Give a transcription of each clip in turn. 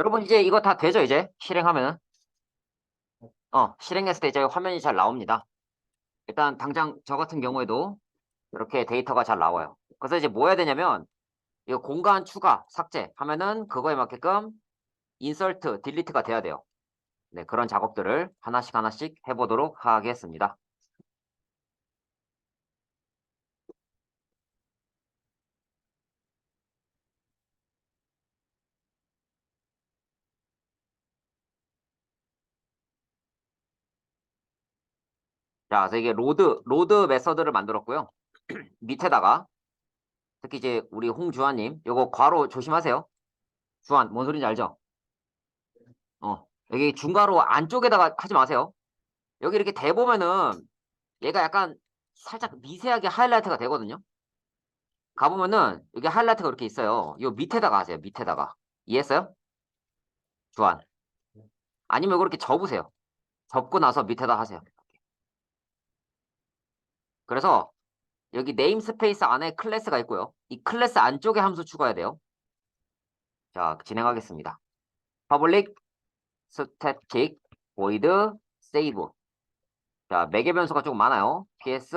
여러분 이제 이거 다 되죠 이제? 실행하면은? 어 실행했을 때 이제 화면이 잘 나옵니다. 일단 당장 저 같은 경우에도 이렇게 데이터가 잘 나와요. 그래서 이제 뭐 해야 되냐면 이거 공간 추가 삭제 하면은 그거에 맞게끔 인설트 딜리트가 돼야 돼요. 네 그런 작업들을 하나씩 하나씩 해보도록 하겠습니다 자, 그래서 이게 로드, 로드 메서드를 만들었고요. 밑에다가 특히 이제 우리 홍주환님, 요거 괄호 조심하세요. 주환, 뭔 소리인지 알죠? 어, 여기 중괄호 안쪽에다가 하지 마세요. 여기 이렇게 대보면은 얘가 약간 살짝 미세하게 하이라이트가 되거든요. 가보면은 여기 하이라이트가 이렇게 있어요. 요 밑에다가 하세요. 밑에다가. 이해했어요? 주환. 아니면 이렇게 접으세요. 접고 나서 밑에다 하세요. 그래서 여기 네임 스페이스 안에 클래스가 있고요. 이 클래스 안쪽에 함수 추가해야 돼요. 자, 진행하겠습니다. public static void save. 자, 매개 변수가 조금 많아요. ps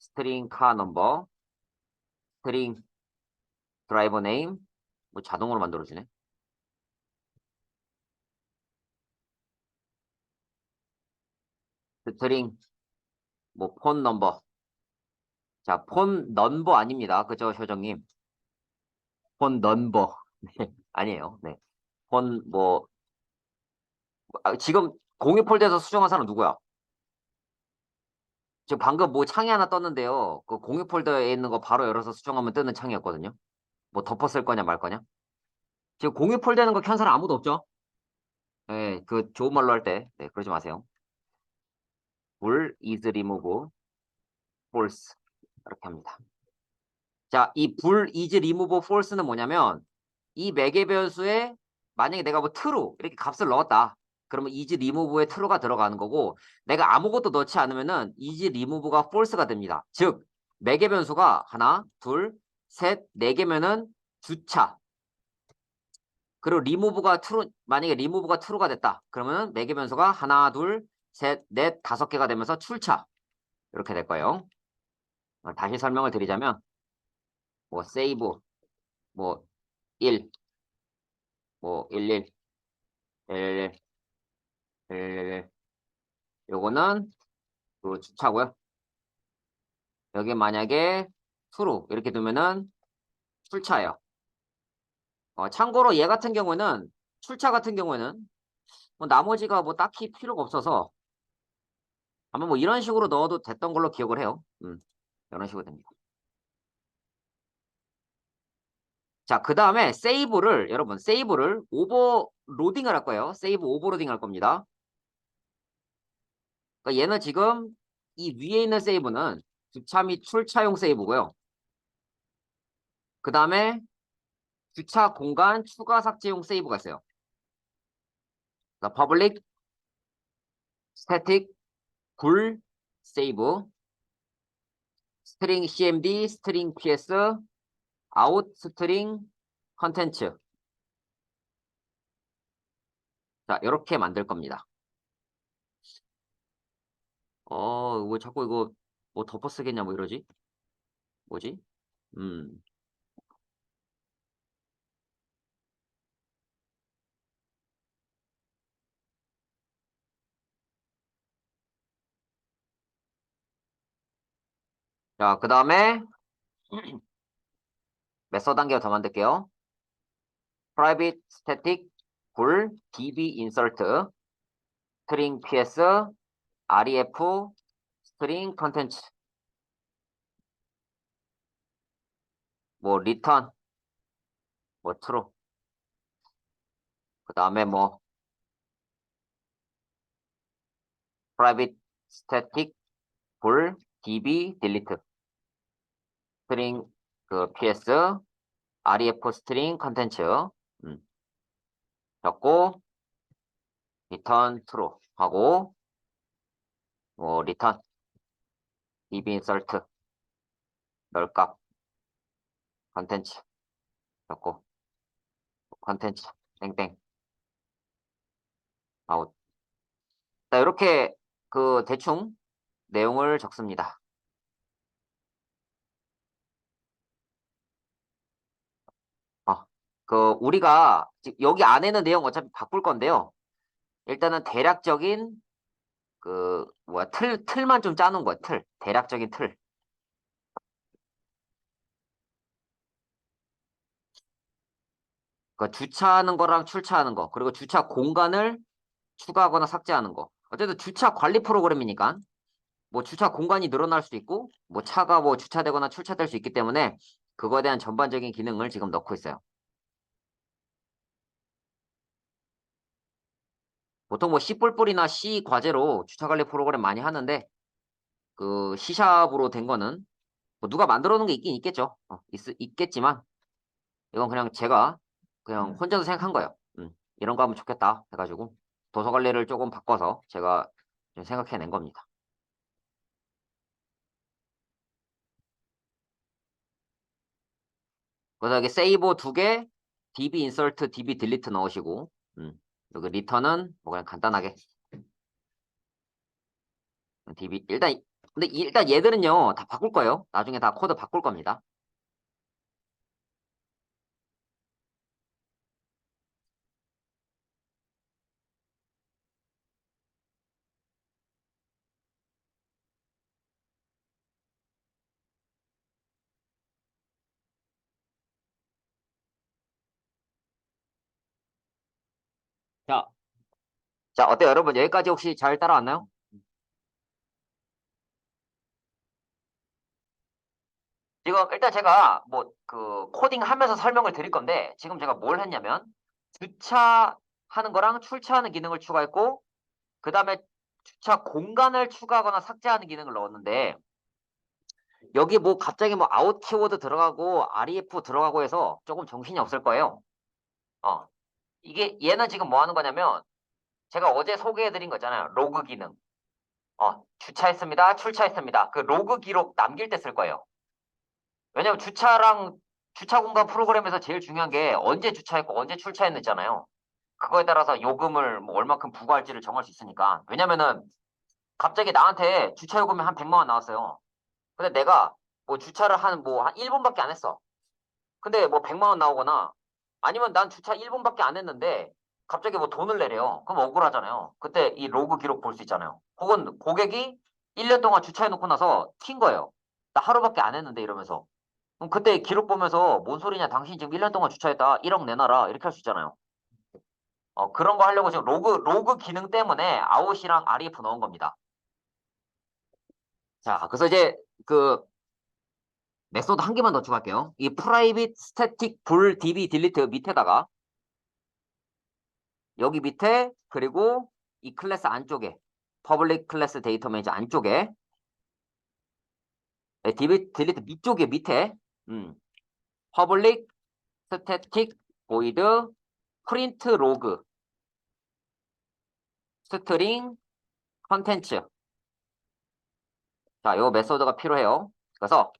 string car number string driver name 뭐 자동으로 만들어 주네. string 뭐 폰 넘버. 자, 폰 넘버 아닙니다. 그죠, 효정님? 폰 넘버. 네, 아니에요. 네. 폰 뭐, 아, 지금 공유 폴더에서 수정한 사람 누구야? 지금 방금 뭐 창이 하나 떴는데요. 그 공유 폴더에 있는 거 바로 열어서 수정하면 뜨는 창이었거든요. 뭐 덮었을 거냐 말 거냐? 지금 공유 폴더는 거 켠 사람 아무도 없죠? 네, 그 좋은 말로 할 때, 네, 그러지 마세요. 불 is remove false 이렇게 합니다. 자, 이불 is remove false는 뭐냐면 이 매개 변수에 만약에 내가 뭐 true 이렇게 값을 넣었다. 그러면 is remove에 true가 들어가는 거고 내가 아무것도 넣지 않으면은 is remove가 false가 됩니다. 즉 매개 변수가 하나, 둘, 셋, 네 개면은 주차. 그리고 remove가 true 만약에 remove가 true가 됐다. 그러면은 매개 변수가 하나, 둘, 셋, 넷, 다섯 개가 되면서 출차. 이렇게 될 거예요. 어, 다시 설명을 드리자면 뭐 세이브 뭐 1, 뭐 11, 11, 11, 요거는 그 주차고요. 여기 만약에 true 이렇게 두면은 출차예요. 어, 참고로 얘 같은 경우는 출차 같은 경우에는 뭐 나머지가 뭐 딱히 필요가 없어서 아마 뭐 이런 식으로 넣어도 됐던 걸로 기억을 해요. 음, 이런 식으로 됩니다. 자, 그 다음에 세이브를 여러분 세이브를 오버로딩을 할 거예요. 세이브 오버로딩 할 겁니다. 그러니까 얘는 지금 이 위에 있는 세이브는 주차 및 출차용 세이브고요. 그 다음에 주차 공간 추가 삭제용 세이브가 있어요. 자, public static 굴 세이브 스트링 cmd 스트링 ps 아웃 스트링 컨텐츠 자 이렇게 만들 겁니다 어, 왜 자꾸 이거 뭐 덮어 쓰겠냐 뭐 이러지? 뭐지? 음. 자, 그 다음에 메서드 단계를 더 만들게요. private static 굴 db insert string ps ref string content 뭐 return 뭐 true 그 다음에 뭐 private static 굴 db delete 스트링 그 ps ref 스트링 컨텐츠 음. 적고 return true 하고 뭐 return db insert 널값 컨텐츠 적고 컨텐츠 땡땡. 아웃. 자, 이렇게 그 대충 내용을 적습니다. 어, 그 우리가 지- 여기 안에는 내용 어차피 바꿀 건데요. 일단은 대략적인 그 뭐야 틀 틀만 좀 짜는 거야. 틀. 대략적인 틀. 그 주차하는 거랑 출차하는 거, 그리고 주차 공간을 추가하거나 삭제하는 거. 어쨌든 주차 관리 프로그램이니까 뭐 주차 공간이 늘어날 수도 있고 뭐 차가 뭐 주차되거나 출차될 수 있기 때문에 그거에 대한 전반적인 기능을 지금 넣고 있어요. 보통 뭐 C++이나 C 과제로 주차 관리 프로그램 많이 하는데 그 C샵으로 된 거는 뭐 누가 만들어 놓은 게 있긴 있겠죠. 어, 있, 있겠지만 이건 그냥 제가 그냥 혼자서 생각한 거예요. 음, 이런 거 하면 좋겠다 해가지고 도서 관리를 조금 바꿔서 제가 좀 생각해낸 겁니다. 그래서 여기 세이버 두 개, db 인서트, db 딜리트 넣으시고, 음, 여기 리턴은 뭐 그냥 간단하게 db 일단 근데 이- 일단 얘들은요 다 바꿀 거예요. 나중에 다 코드 바꿀 겁니다. 자, 자 어때요, 여러분? 여기까지 혹시 잘 따라왔나요? 지금 일단 제가 뭐 그 코딩 하면서 설명을 드릴 건데 지금 제가 뭘 했냐면 주차하는 거랑 출차하는 기능을 추가했고 그 다음에 주차 공간을 추가하거나 삭제하는 기능을 넣었는데 여기 뭐 갑자기 뭐 아웃 키워드 들어가고 ref 들어가고 해서 조금 정신이 없을 거예요. 어 이게 얘는 지금 뭐 하는 거냐면 제가 어제 소개해드린 거 있잖아요. 로그 기능. 어 주차했습니다. 출차했습니다. 그 로그 기록 남길 때 쓸 거예요. 왜냐면 주차랑 주차 공간 프로그램에서 제일 중요한 게 언제 주차했고 언제 출차했는잖아요. 그거에 따라서 요금을 뭐 얼마큼 부과할지를 정할 수 있으니까. 왜냐면은 갑자기 나한테 주차 요금이 한 100만 원 나왔어요. 근데 내가 뭐 주차를 한 뭐한 1분밖에 안 했어. 근데 뭐 100만 원 나오거나 아니면 난 주차 1분밖에 안 했는데 갑자기 뭐 돈을 내래요. 그럼 억울하잖아요. 그때 이 로그 기록 볼 수 있잖아요. 혹은 고객이 1년 동안 주차해 놓고 나서 튄 거예요. 나 하루밖에 안 했는데 이러면서. 그럼 그때 기록 보면서 뭔 소리냐 당신 지금 1년 동안 주차했다 1억 내놔라 이렇게 할 수 있잖아요. 어, 그런 거 하려고 지금 로그 로그 기능 때문에 아웃이랑 ref 넣은 겁니다. 자, 그래서 이제 그 메소드 한 개만 더 추가할게요. 이 private static 불 db delete 밑에다가 여기 밑에 그리고 이 클래스 안쪽에 public class data manager 안쪽에 네, db delete 밑쪽에 밑에 음, public static void print log string 컨텐츠 자, 요 메소드가 필요해요. 그래서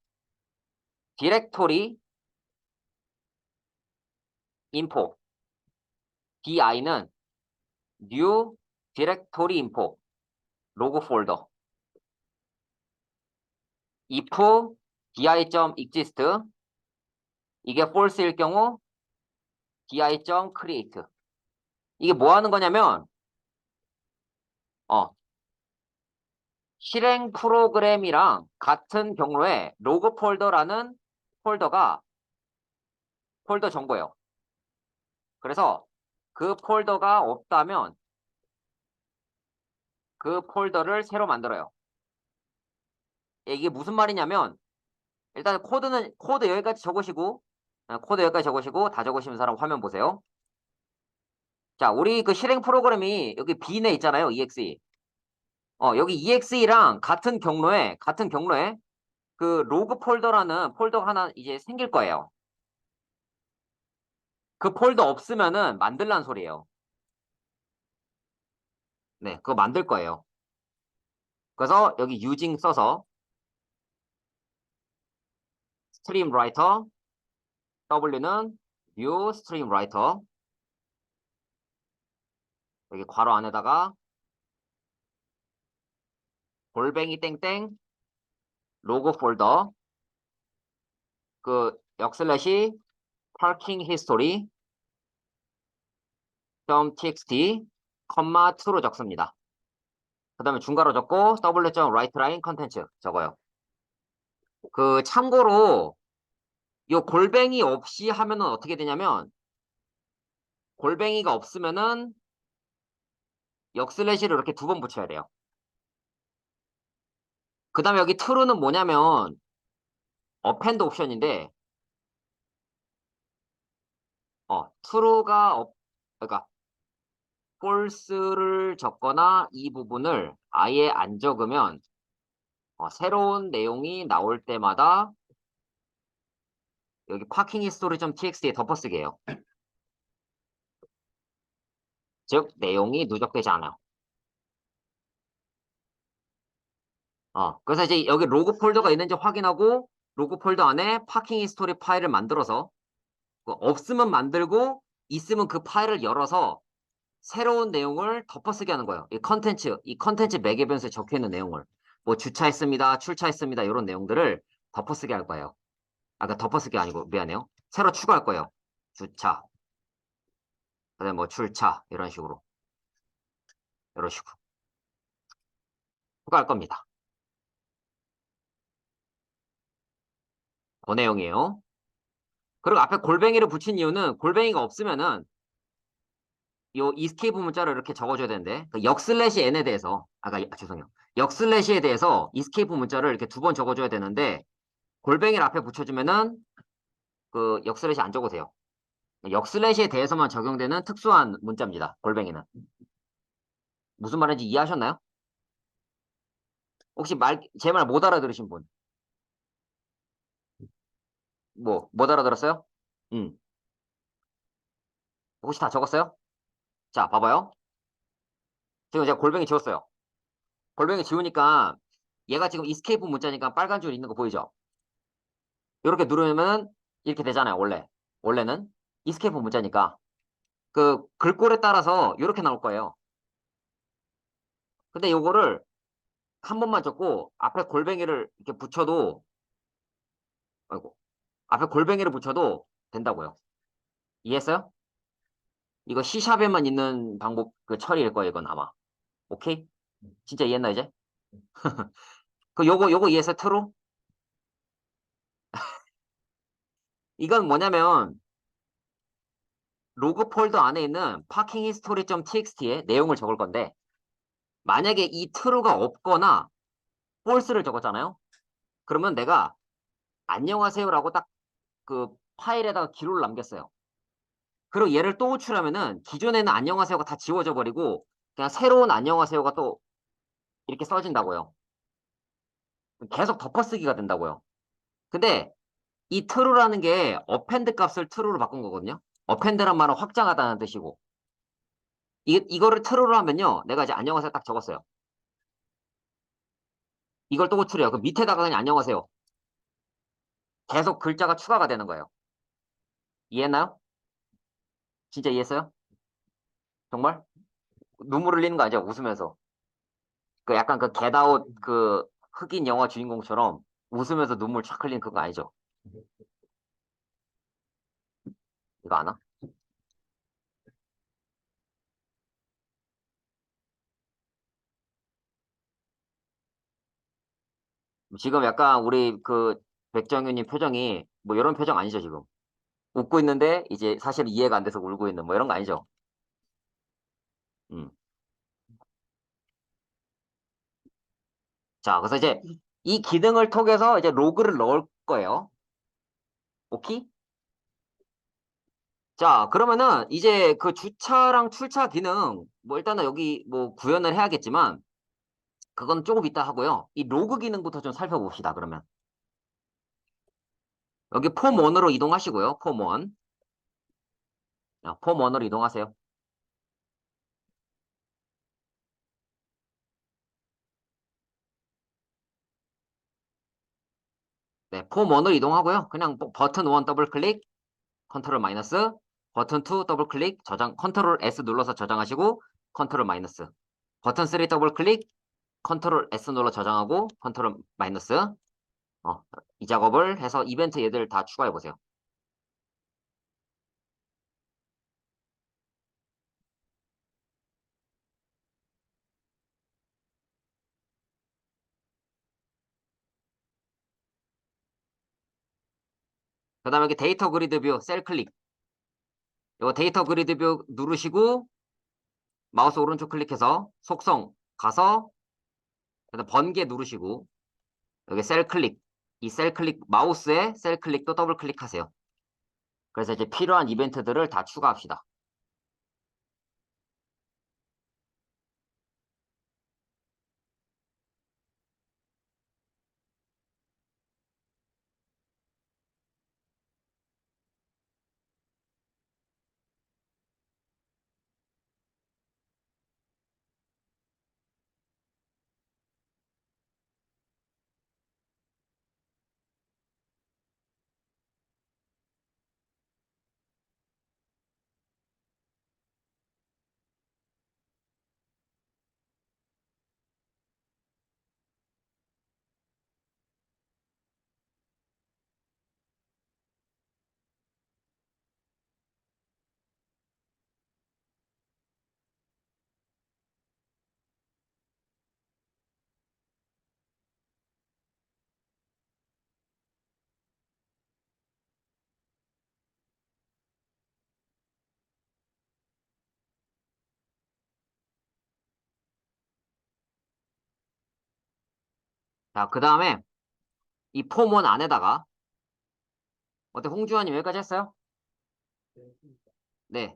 디렉토리 info di는 new directory info 로그 폴더 if di.exist 이게 false일 경우 di.create 이게 뭐 하는 거냐면 어 실행 프로그램이랑 같은 경로에 로그 폴더라는 폴더가 폴더 정보예요. 그래서 그 폴더가 없다면 그 폴더를 새로 만들어요. 이게 무슨 말이냐면 일단 코드는 코드 여기까지 적으시고 어, 코드 여기까지 적으시고 다 적으시는 사람 화면 보세요. 자, 우리 그 실행 프로그램이 여기 B내 있잖아요. exe. 어, 여기 exe랑 같은 경로에 같은 경로에 그 로그 폴더라는 폴더가 하나 이제 생길 거예요. 그 폴더 없으면은 만들란 소리예요. 네, 그거 만들 거예요. 그래서 여기 using 써서 stream writer W는 new stream writer 여기 괄호 안에다가 골뱅이 땡땡 로고 폴더 그 역슬래시 parking history .txt 컴마 2로 적습니다. 그 다음에 중괄호 적고 w 점 right line 컨텐츠 적어요. 그 참고로 요 골뱅이 없이 하면은 어떻게 되냐면 골뱅이가 없으면은 역슬래시를 이렇게 두 번 붙여야 돼요. 그 다음에 여기 true는 뭐냐면 append 옵션인데 어 true가 업 그러니까 false를 적거나 이 부분을 아예 안 적으면 어, 새로운 내용이 나올 때마다 여기 parking history.txt에 덮어쓰기예요. 즉 내용이 누적되지 않아요. 어, 그래서 이제 여기 로그 폴더가 있는지 확인하고 로그 폴더 안에 파킹 히스토리 파일을 만들어서 그 없으면 만들고 있으면 그 파일을 열어서 새로운 내용을 덮어쓰기 하는 거예요. 이 컨텐츠, 이 컨텐츠 매개 변수에 적혀 있는 내용을 뭐 주차했습니다, 출차했습니다 이런 내용들을 덮어쓰기 할 거예요. 아까 덮어쓰기 아니고 미안해요. 새로 추가할 거예요. 주차, 그다음에 뭐 출차 이런 식으로 이런 식으로 추가할 겁니다. 그 내용이에요. 그리고 앞에 골뱅이를 붙인 이유는 골뱅이가 없으면은 요 이스케이프 문자를 이렇게 적어줘야 되는데 그 역슬래시 n에 대해서 아까 아, 죄송해요. 역슬래시에 대해서 이스케이프 문자를 이렇게 두 번 적어줘야 되는데 골뱅이를 앞에 붙여주면은 그 역슬래시 안 적어도 돼요. 역슬래시에 대해서만 적용되는 특수한 문자입니다. 골뱅이는. 무슨 말인지 이해하셨나요? 혹시 말, 제 말 못 알아들으신 분? 뭐, 못 알아들었어요? 음. 혹시 다 적었어요? 자, 봐봐요. 지금 제가 골뱅이 지웠어요. 골뱅이 지우니까 얘가 지금 이스케이프 문자니까 빨간 줄 있는 거 보이죠? 이렇게 누르면 이렇게 되잖아요, 원래. 원래는 이스케이프 문자니까. 그 글꼴에 따라서 이렇게 나올 거예요. 근데 요거를 한 번만 적고 앞에 골뱅이를 이렇게 붙여도 아이고 앞에 골뱅이를 붙여도 된다고요. 이해했어요? 이거 C샵에만 있는 방법 그 처리일 거예요, 이건 아마. 오케이? 진짜 이해했나 이제? 그 요거 요거 이해했어요? 트루? 이건 뭐냐면 로그 폴더 안에 있는 parking history.txt에 내용을 적을 건데 만약에 이 true가 없거나 false를 적었잖아요. 그러면 내가 안녕하세요라고 딱 그 파일에다가 기록을 남겼어요. 그리고 얘를 또 호출하면은 기존에는 안녕하세요가 다 지워져 버리고 그냥 새로운 안녕하세요가 또 이렇게 써진다고요. 계속 덮어쓰기가 된다고요. 근데 이 true라는 게 append 값을 true로 바꾼 거거든요. append란 말은 확장하다는 뜻이고 이, 이거를 true로 하면요. 내가 이제 안녕하세요 딱 적었어요. 이걸 또 호출해요. 그 밑에다가 그냥 안녕하세요. 계속 글자가 추가가 되는 거예요. 이해했나요? 진짜 이해했어요? 정말? 눈물 흘리는 거 아니죠? 웃으면서. 그 약간 그 겟아웃 그 흑인 영화 주인공처럼 웃으면서 눈물 촥 흘리는 그거 아니죠? 이거 아나? 지금 약간 우리 그 백정현님 표정이 뭐 이런 표정 아니죠 지금? 웃고 있는데 이제 사실 이해가 안 돼서 울고 있는 뭐 이런 거 아니죠? 음. 자, 그래서 이제 이 기능을 통해서 이제 로그를 넣을 거예요. 오케이? 자, 그러면은 이제 그 주차랑 출차 기능 뭐 일단은 여기 뭐 구현을 해야겠지만 그건 조금 이따 하고요. 이 로그 기능부터 좀 살펴봅시다. 그러면 여기 폼 1으로 이동하시고요. 폼 1. 자, 폼 1으로 이동하세요. 네, 폼 1으로 이동하고요. 그냥 뭐 버튼 1 더블 클릭, 컨트롤 마이너스, 버튼 2 더블 클릭, 저장, 컨트롤 S 눌러서 저장하시고, 컨트롤 마이너스. 버튼 3 더블 클릭, 컨트롤 S 눌러 저장하고 컨트롤 마이너스. 어, 이 작업을 해서 이벤트 얘들 다 추가해 보세요. 그 다음에 데이터 그리드 뷰, 셀 클릭. 이거 데이터 그리드 뷰 누르시고 마우스 오른쪽 클릭해서 속성 가서 번개 누르시고 여기 셀 클릭. 이 셀 클릭 마우스에 셀 클릭도 더블 클릭하세요. 그래서 이제 필요한 이벤트들을 다 추가합시다. 자, 그 다음에 이 폼원 안에다가 어때 홍주환님 여기까지 했어요? 네.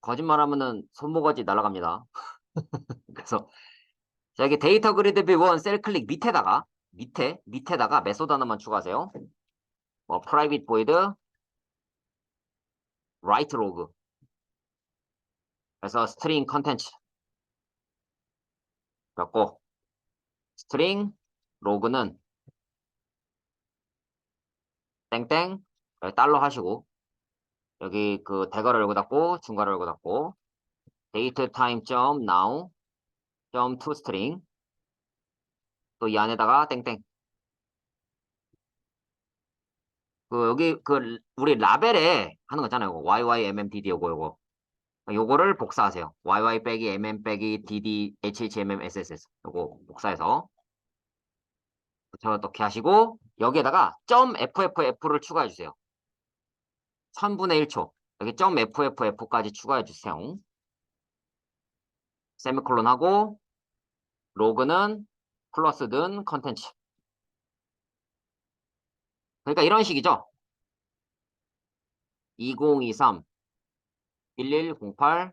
거짓말하면은 손모가지 날아갑니다. 그래서 자, 여기 데이터 그리드 뷰1 셀 클릭 밑에다가 밑에 밑에다가 메소드 하나만 추가하세요. 뭐 private void write 그래서 string content 갖고 string log는 땡땡 여기 달러 하시고 여기 그 대괄호 열고 닫고 중괄호 열고 닫고 date time 점 now 점 to string 또 이 안에다가 땡땡 그 여기 그 우리 라벨에 하는 거 있잖아요. YYMMDD 요거 요거 요거를 복사하세요. YY 빼기 MM 빼기 DD HHMM SSS 요거 복사해서 붙여넣기 하시고 여기에다가 점 FFF를 추가해 주세요. 1000분의 1초 여기 점 FFF까지 추가해 주세요. 세미콜론 하고 로그는 플러스든 컨텐츠 그러니까 이런 식이죠. 2023 1108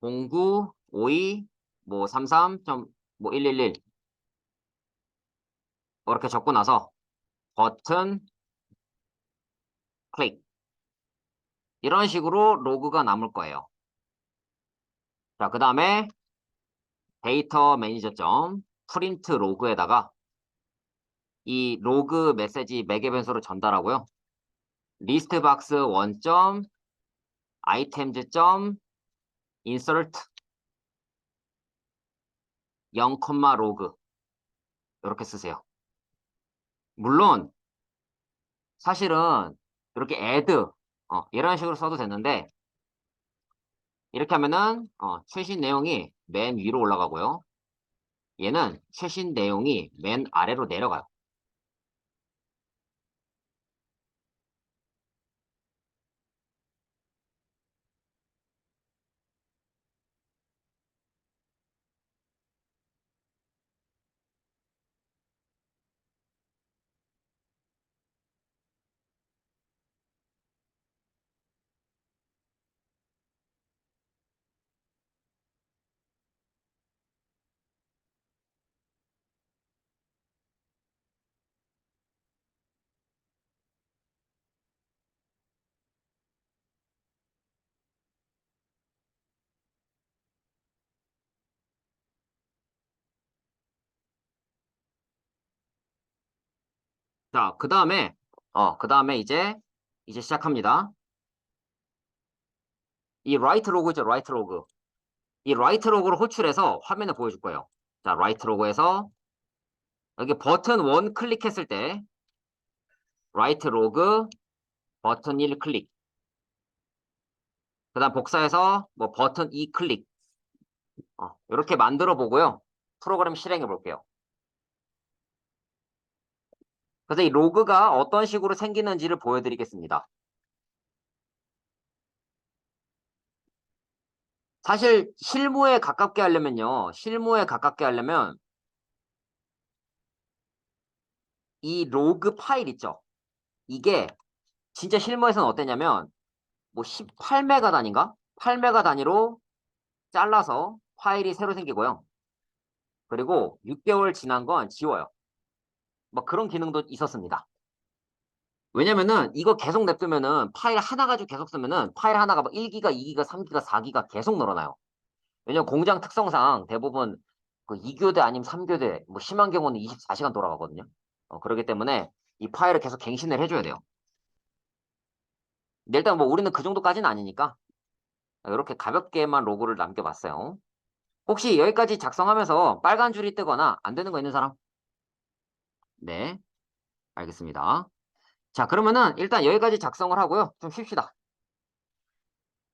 09 52 뭐 33. 뭐 111 이렇게 적고 나서 버튼 클릭 이런 식으로 로그가 남을 거예요. 자, 그 다음에 데이터 매니저 점 프린트 로그에다가 이 로그 메시지 매개 변수로 전달하고요. 리스트 박스 1점 아이템즈 점 인서트 0, 로그 이렇게 쓰세요. 물론 사실은 이렇게 add 어, 이런 식으로 써도 되는데 이렇게 하면은 어, 최신 내용이 맨 위로 올라가고요. 얘는 최신 내용이 맨 아래로 내려가요. 자, 그 다음에, 어, 그 다음에 이제, 이제 시작합니다. 이 write 로그죠, write 로그. 이 write 로그를 호출해서 화면에 보여줄 거예요. 자, write 로그에서 여기 버튼 1 클릭했을 때 write 로그 버튼 1 클릭. 그 다음 복사해서 뭐 버튼 2 클릭. 어, 이렇게 만들어 보고요. 프로그램 실행해 볼게요. 그래서 이 로그가 어떤 식으로 생기는지를 보여드리겠습니다. 사실 실무에 가깝게 하려면요. 실무에 가깝게 하려면 이 로그 파일 있죠. 이게 진짜 실무에서는 어땠냐면 뭐 18메가 단위인가? 8메가 단위로 잘라서 파일이 새로 생기고요. 그리고 6개월 지난 건 지워요. 뭐 그런 기능도 있었습니다. 왜냐면은 이거 계속 냅두면은 파일 하나 가지고 계속 쓰면은 파일 하나가 막 1기가, 2기가, 3기가, 4기가 계속 늘어나요. 왜냐면 공장 특성상 대부분 그 2교대 아니면 3교대 뭐 심한 경우는 24시간 돌아가거든요. 어, 그렇기 때문에 이 파일을 계속 갱신을 해줘야 돼요. 일단 뭐 우리는 그 정도까지는 아니니까 이렇게 가볍게만 로고를 남겨봤어요. 혹시 여기까지 작성하면서 빨간 줄이 뜨거나 안 되는 거 있는 사람? 네, 알겠습니다. 자, 그러면은 일단 여기까지 작성을 하고요. 좀 쉽시다.